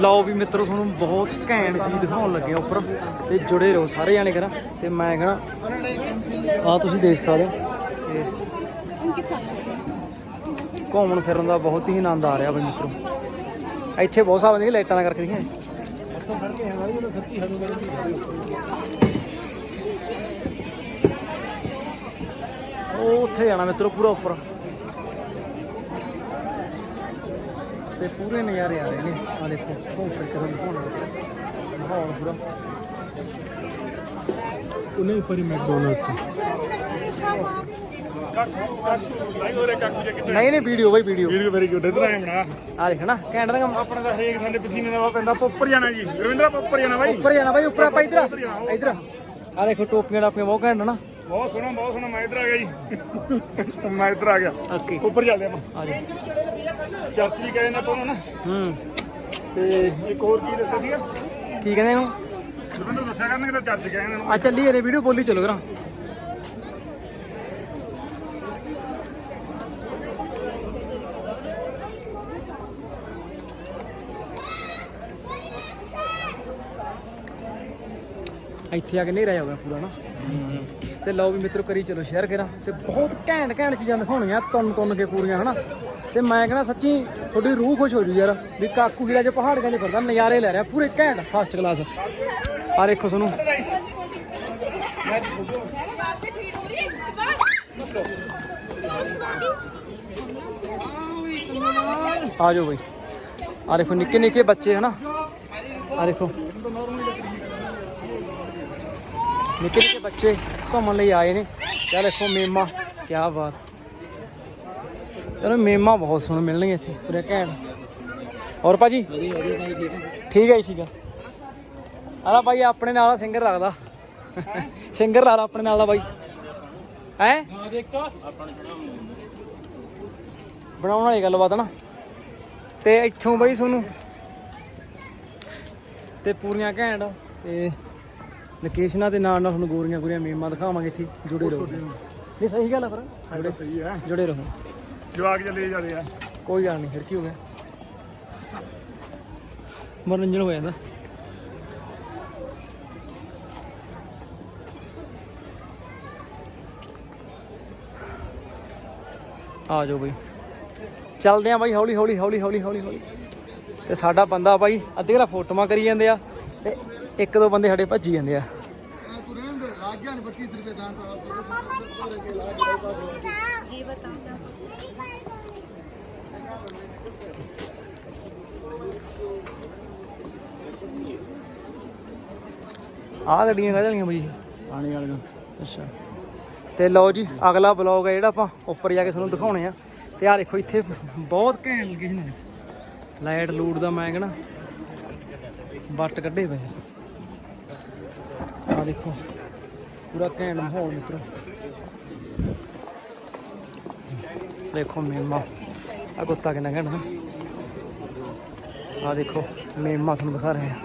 ਲਓ ਵੀ ਮਿੱਤਰੋ, ਤੁਹਾਨੂੰ ਬਹੁਤ ਘੈਂਟ ਚੀਜ਼ ਦਿਖਾਉਣ ਲੱਗੇ ਉੱਪਰ ਤੇ ਜੁੜੇ ਰਹੋ ਸਾਰੇ ਜਾਣੇ ਕਰਾਂ ਤੇ ਮੈਂ ਕਹਣਾ ਆ ਤੁਸੀਂ ਦੇਖ ਸਕਦੇ ਹੋ ਤੇ ਘੁੰਮਣ ਫਿਰਨ ਦਾ ਬਹੁਤ ਹੀ ਆਨੰਦ ਆ ਰਿਹਾ ਬਈ ਮਿੱਤਰੋ। ਇੱਥੇ ਬਹੁਤ ਸਾਰੀਆਂ ਦੀਆਂ ਲਾਈਟਾਂ ਨਾਲ ਕਰਕੇ ਦਿਖਾਏ ਉਹ ਉੱਥੇ ਜਾਣਾ ਮਿੱਤਰੋ ਪੂਰਾ ਉੱਪਰ। ਤੇ ਪੂਰੇ ਨਜ਼ਾਰੇ ਆ ਰਹੇ ਨੇ। ਆ ਦੇਖੋ ਘੁੰਮ ਫਿਰ ਕੇ ਤੁਹਾਨੂੰ ਦਿਖਾਉਣਾ। ਮਾਹੌਲ ਪੂਰਾ। ਉਹਨੇ ਉੱਪਰ ਹੀ ਮੈਕਡੋਨਲਡਸ ਨਹੀਂ ਨਹੀਂ ਵੀਡੀਓ ਬਈ ਵੀਡੀਓ ਵੀਡੀਓ ਵੈਰੀ ਗੁੱਡ ਇਧਰ ਆਏ ਬਣਾ ਆ ਦੇਖ ਨਾ ਘੈਂਟ ਦਾ ਕੰਮ। ਆਪਣਾ ਤਾਂ ਹਰੇਕ ਸਾਡੇ ਪਸੀਨੇ ਦਾ ਪੈਂਦਾ ਉੱਪਰ ਜਾਣਾ ਜੀ। ਰਵਿੰਦਰ ਉੱਪਰ ਜਾਣਾ ਬਾਈ। ਉੱਪਰ ਜਾਣਾ ਬਾਈ ਉੱਪਰ ਆਪਾਂ ਇਧਰ ਇਧਰ ਆ। ਦੇਖੋ ਟੋਪੀਆਂ ਟਾਪੀਆਂ ਬਹੁਤ ਘੈਂਟ ਨਾ। ਬਹੁਤ ਸੋਹਣਾ ਬਹੁਤ ਸੋਹਣਾ ਮੈਂ ਇੱਧਰ ਆ ਗਿਆ ਜੀ। ਮੈਂ ਇੱਧਰ ਆ ਗਿਆ। ਓਕੇ ਉੱਪਰ ਚੱਲਦੇ ਆਪਾਂ। ਆ ਜਾ ਵੀ ਗਏ ਨਾ ਆਪਾਂ ਨੂੰ ਨਾ। ਹੂੰ। ਤੇ ਇੱਕ ਹੋਰ ਕੀ ਦੱਸਿਆ ਸੀਗਾ? ਕੀ ਕਹਿੰਦੇ ਇਹਨੂੰ? ਰਵਿੰਦਰ ਦੱਸਿਆ ਕਰਨਗੇ ਤਾਂ ਗਏ ਇਹਨਾਂ। ਨੂੰ ਆ ਚੱਲੀ ਇਹਦੇ ਵੀਡੀਓ ਬੋਲੀ ਚਲੋ ਕਰਾਂ ਇੱਥੇ ਆ ਕੇ ਨਹੀਂ ਰਹਿ ਜਾਊਗਾ ਪੂਰਾ ਨਾ। ਤੇ ਲਓ ਵੀ ਮਿੱਤਰੋ ਕਰੀ ਚਲੋ ਸ਼ੇਅਰ ਕਰਾਂ ਤੇ ਬਹੁਤ ਘੈਂਟ ਘੈਂਟ ਚੀਜ਼ਾਂ ਦਿਖਾਉਣੀਆਂ, ਤੁੰਨ ਤੁੰਨ ਕੇ ਪੂਰੀਆਂ, ਹਨਾ? ਤੇ ਮੈਂ ਕਹਿੰਦਾ ਸੱਚੀ ਤੁਹਾਡੀ ਰੂਹ ਖੁਸ਼ ਹੋ ਜੂ ਯਾਰ, ਵੀ ਕਾਕੂ ਹੀਰਾ ਜੇ ਪਹਾੜੀਆਂ 'ਚ ਫਿਰਦਾ, ਨਜ਼ਾਰੇ ਲੈ ਰਿਹਾ, ਪੂਰੇ ਘੈਂਟ ਫਸਟ ਕਲਾਸ ਆ ਦੇਖੋ ਤੁਹਾਨੂੰ ਆ ਜਾਓ ਬਈ। ਆ ਦੇਖੋ ਨਿੱਕੇ ਨਿੱਕੇ ਬੱਚੇ, ਹਨਾ? ਆ ਦੇਖੋ। ਨਿੱਕੇ ਨਿੱਕੇ ਬੱਚੇ। ਘੁੰਮਣ ਲਈ ਆਏ ਨੇ। ਇਹ ਦੇਖੋ ਮੇਮਾ ਕੀ ਬਾਤ। ਚਲੋ ਮੇਮਾ ਬਹੁਤ ਸੋਹਣੇ ਮਿਲਣਗੇ ਇੱਥੇ, ਪੂਰੇ ਘੈਂਟ। ਹੋਰ ਭਾਜੀ? ਠੀਕ ਹੈ ਜੀ, ਠੀਕ ਹੈ। ਆਲਾ ਭਾਈ, ਆਪਣੇ ਨਾਲ ਸਿੰਗਰ ਲੱਗਦਾ। ਸਿੰਗਰ ਲਾ ਆਪਣੇ ਨਾਲ ਦਾ ਬਾਈ ਹੈ? ਹਾਂ ਬਣਾਉਣ ਵਾਲੀ ਗੱਲਬਾਤ ਨਾ। ਤੇ ਇੱਥੋਂ ਬਾਈ ਤੁਹਾਨੂੰ। ਤੇ ਪੂਰੀਆਂ ਘੈਂਟ ਤੇ ਲੋਕੇਸ਼ਨਾਂ ਦੇ ਨਾਲ ਨਾਲ ਤੁਹਾਨੂੰ ਗੋਰੀਆਂ ਗੋਰੀਆਂ ਮੀਮਾਂ ਦਿਖਾਵਾਂਗੇ ਇੱਥੇ ਜੁੜੇ ਰਹੋ। ਨਹੀਂ ਸਹੀ ਗੱਲ ਆ ਪਰ। ਜੁੜੇ ਸਹੀ ਹੈ ਜੁੜੇ ਰਹੋ। ਜਵਾਕ ਜਲੇ ਜਾਂਦੇ ਆ ਕੋਈ ਗੱਲ ਨਹੀਂ ਫਿਰ ਕੀ ਹੋ ਗਿਆ? ਮਨੋਰੰਜਨ ਹੋ ਜਾਂਦਾ। ਆ ਜਾਓ ਬਈ। ਚੱਲਦੇ ਆ ਬਾਈ ਹੌਲੀ ਹੌਲੀ ਹੌਲੀ ਹੌਲੀ ਹੌਲੀ ਹੌਲੀ ਤੇ ਸਾਡਾ ਬੰਦਾ ਬਾਈ ਅੱਧੇ ਘਰਾ ਫੋਟੋਆਂ ਕਰੀ ਜਾਂਦੇ ਆ। ਤੇ ਇੱਕ ਦੋ ਬੰਦੇ ਸਾਡੇ ਭੱਜੀ ਜਾਂਦੇ ਆ। ਆਹ ਗੱਡੀਆਂ ਕਾਹਦੇ ਵਾਲੀਆਂ ਬਈ? ਆਣੇ ਵਾਲੇ ਅੱਛਾ। ਤੇ ਲਓ ਜੀ ਅਗਲਾ ਬਲੌਗ ਹੈ ਜਿਹੜਾ ਆਪਾਂ ਉੱਪਰ ਜਾ ਕੇ ਤੁਹਾਨੂੰ ਦਿਖਾਉਣੇ ਆ। ਤੇ ਆਹ ਦੇਖੋ ਇੱਥੇ ਬਹੁਤ ਘੈਂਟ ਲੋਕੇਸ਼ਨ ਹੈ ਲਾਈਟ ਲੂਟ ਦਾ ਮੈਂ ਕਹਣਾ ਬੱਟ ਕੱਢੇ ਪਏ। ਆ ਦੇਖੋ, ਪੂਰਾ ਘੈਂਟ ਮਾਹੌਲ ਮਿੱਤਰੋ। ਦੇਖੋ ਮੇਮਾ ਆ ਕੁੱਤਾ ਕਿੰਨਾ ਘੈਂਟ ਆ ਦੇਖੋ, ਮੇਮਾ ਤੁਹਾਨੂੰ ਦਿਖਾ ਰਹੇ। ਆ